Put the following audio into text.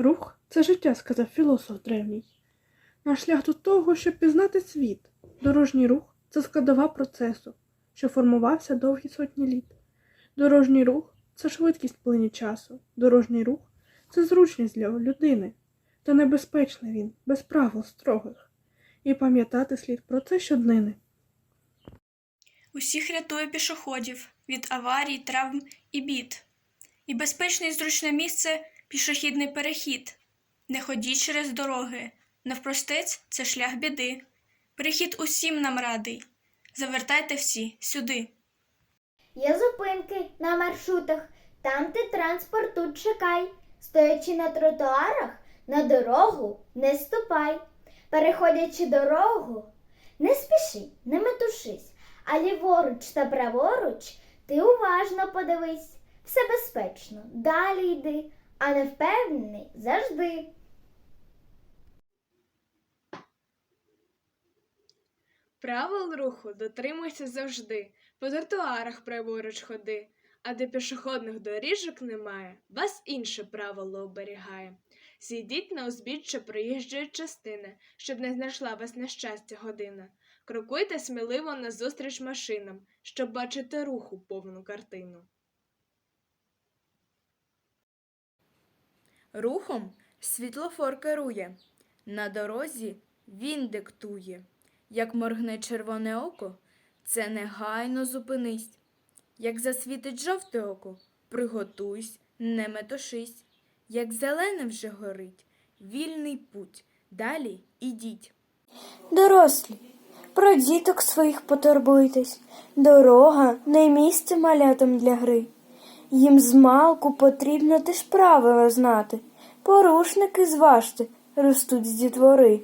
Рух це життя, сказав філософ древній. Наш шлях до того, щоб пізнати світ. Дорожній рух це складова процесу, що формувався довгі сотні літ. Дорожній рух це швидкість плині часу. Дорожній рух це зручність для людини. Та небезпечний він, без правил строгих. І пам'ятати слід про це щоднини. Усіх рятує пішоходів від аварій, травм і бід. І безпечне і зручне місце пішохідний перехід. Не ходіть через дороги. Навпростець це шлях біди. Перехід усім нам радий. Завертайте всі сюди. Є зупинки на маршрутах, там ти транспорт тут чекай. Стоячи на тротуарах, на дорогу не ступай. Переходячи дорогу, не спіши, не метушись, а ліворуч та праворуч ти уважно подивись. Все безпечно, далі йди, а не впевнений завжди. Правил руху дотримуйся завжди, по тротуарах праворуч ходи, а де пішохідних доріжок немає, вас інше правило оберігає. Зійдіть на узбіччя проїжджої частини, щоб не знайшла вас нещастя година. Крокуйте сміливо назустріч машинам, щоб бачити руху повну картину. Рухом світлофор керує, на дорозі він диктує. Як моргне червоне око, це негайно зупинись. Як засвітить жовте око, приготуйсь, не метушись. Як зелене вже горить, вільний путь, далі ідіть. Дорослі, про діток своїх потурбуйтесь. Дорога не місце малятам для гри. Їм змалку потрібно теж правила знати. Порушники зважте, ростуть з дітвори.